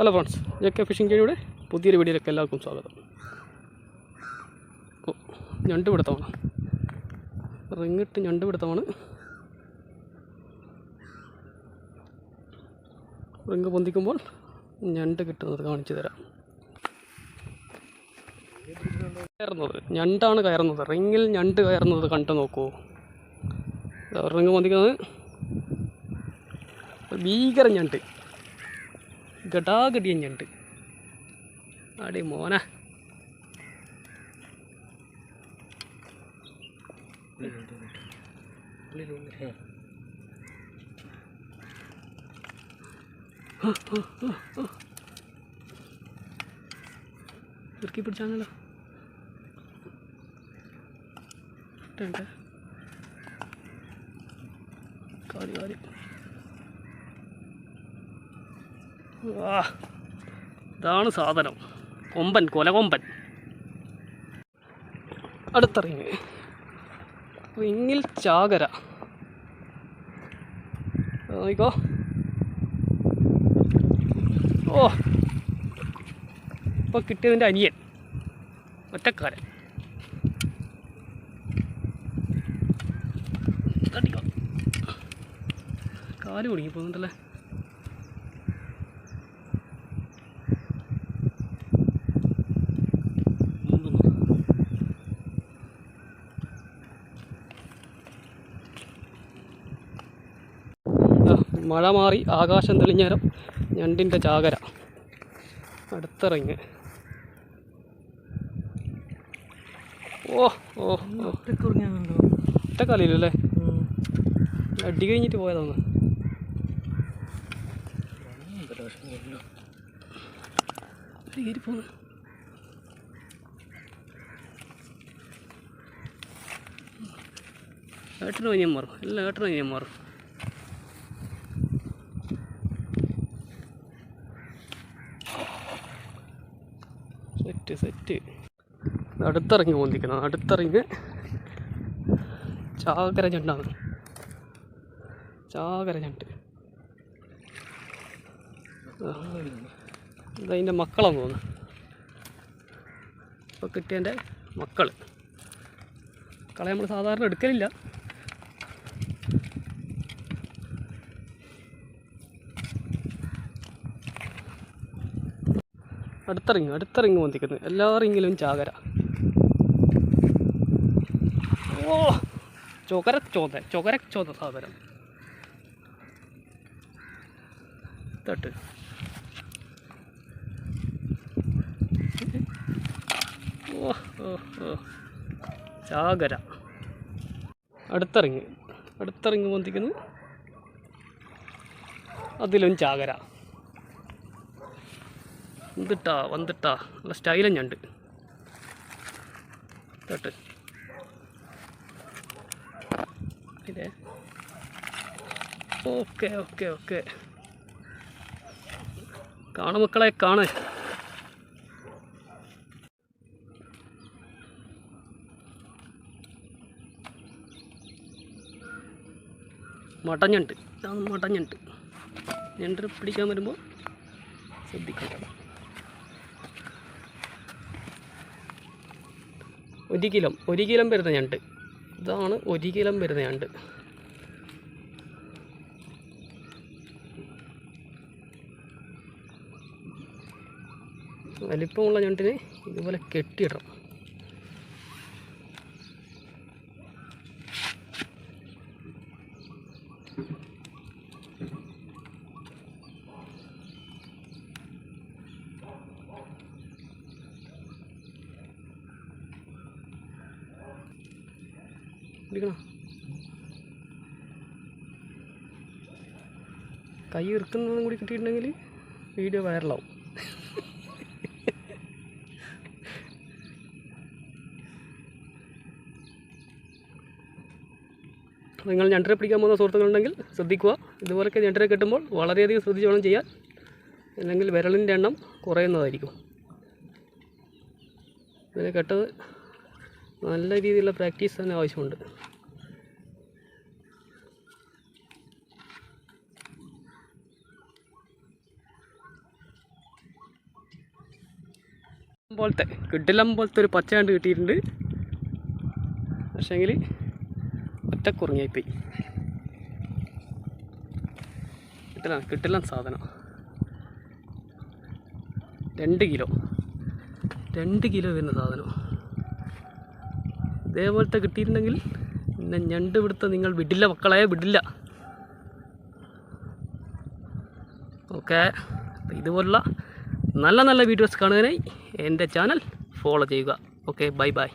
Hello friends J fishing കേടിയുടെ പുതിയൊരു വീഡിയോയിലേക്ക് എല്ലാവർക്കും സ്വാഗതം. ഞണ്ട് പിടുത്തമാണ്. റിങ്ങിട്ട് ഞണ്ട് പിടുത്തമാണ്. റിങ് പൊന്തിക്കുമ്പോൾ ഞണ്ട് കിട്ടുന്നത് കാണിച്ചു തരാം. കയറുന്നത് ഞണ്ടാണ് കയറുന്നത്. റിങ്ങിൽ ഞണ്ട് കയറുന്നത് കണ്ടു നോക്കൂ. റിങ് പൊന്തിക്കുന്നത്. ഭീകര ഞണ്ട്. ഗടാഗടിയൻ ഞണ്ട് അടി മോന. ഇറക്കി പിടിച്ചാണല്ലോ. കാര്യം കാലി കാലി ആ ഇതാണ് സാധനം. കൊമ്പൻ കൊലകൊമ്പൻ അടുത്ത റിങ് റിങ്ങിൽ ചാകര. ഓ ഇപ്പോൾ കിട്ടിയതിന്റെ അനിയൻ. ഒറ്റക്കാരൻ. കാൽ കുടുങ്ങി പോകുന്നുണ്ടല്ലേ മഴ മാറി ആകാശം തെളിഞ്ഞേരം ഞണ്ടിന്റെ ചാകര. അടുത്ത റിങ് ഓ ഓ. ഓ ഒറ്റക്കാലില്ലല്ലേ അടി കഴിഞ്ഞിട്ട് പോയതാണ് പോന്നു ഏട്ടനും അനിയൻ മാറും എല്ലാം ഏട്ടനും ഞാൻ മാറും സെറ്റ് അടുത്തിറങ്ങി പൊന്തിക്കണം അടുത്തിറങ്ങി ചാകര ഞണ്ടാണ്. ചാകര ഞണ്ട്. ആ. ഇതതിന്റെ മക്കളാന്ന് തോന്നുന്നു ഇപ്പോൾ കിട്ടിയതിന്റെ മക്കൾ കളെ നമ്മൾ സാധാരണ എടുക്കലില്ല. അടുത്ത റിങ് അടുത്ത റിങ് പൊന്തിക്കുന്നു എല്ലാ റിങ്ങിലും ചാകര ഓ ചൊകര ചോദ ചൊകര ചോദ സാധനം. തട്ട് ഓ ഓ ചാകര അടുത്ത റിങ് അടുത്ത റിങ് പൊന്തിക്കുന്നു അതിലും ചാകര വന്നിട്ടാ വന്നിട്ടാ. നല്ല സ്റ്റൈലും ഞണ്ട് തട്ട് ഇതേ. Okay okay okay. കാണു മക്കളെ കാണ്. മടഞ്ഞുണ്ട്. മടഞ്ഞുണ്ട്. ഞണ്ട് പിടിക്കാൻ വരുമ്പോൾ ശ്രദ്ധിക്കണം ഒരു കിലോ ഒരു കിലോ വരുന്ന ഞണ്ട്. ഇതാണ് ഒരു കിലോ വരുന്ന ഞണ്ട്. വലിപ്പമുള്ള ഞണ്ടിനെ ഇതുപോലെ കെട്ടിയിടണം. പിടിക്കണോ കൈ ഇറുക്കുന്നതും കൂടി കിട്ടിയിട്ടുണ്ടെങ്കിൽ വീഡിയോ വൈറലാവും. നിങ്ങൾ ഞണ്ടര പിടിക്കാൻ പോകുന്ന സുഹൃത്തുക്കളുണ്ടെങ്കിൽ ശ്രദ്ധിക്കുക. ഇതുപോലൊക്കെ ഞണ്ടര കെട്ടുമ്പോൾ വളരെയധികം ശ്രദ്ധിച്ച് വേണം ചെയ്യാൻ. അല്ലെങ്കിൽ വിരലിന്റെ എണ്ണം കുറയുന്നതായിരിക്കും. ഇതിനെ കെട്ടത് നല്ല രീതിയിലുള്ള പ്രാക്ടീസ് തന്നെ ആവശ്യമുണ്ട്. പോലത്തെ കിഡിലം പോലത്തെ ഒരു പച്ച പച്ചയാണ്ട് കിട്ടിയിട്ടുണ്ട്. പക്ഷേങ്കിൽ ഒറ്റക്കുറങ്ങിയായിപ്പോയി. കിട്ടില്ല കിട്ടില്ല സാധനം. രണ്ട് കിലോ. രണ്ട് കിലോ വരുന്ന സാധനം. ഇതേപോലത്തെ കിട്ടിയിട്ടുണ്ടെങ്കിൽ പിന്നെ ഞണ്ട് ഇവിടുത്തെ നിങ്ങൾ വിടില്ല മക്കളെ വിടില്ല. ഓക്കെ. ഇതുപോലുള്ള നല്ല നല്ല വീഡിയോസ് കാണുവാനായി എന്റെ ചാനൽ ഫോളോ ചെയ്യുക. Okay bye bye.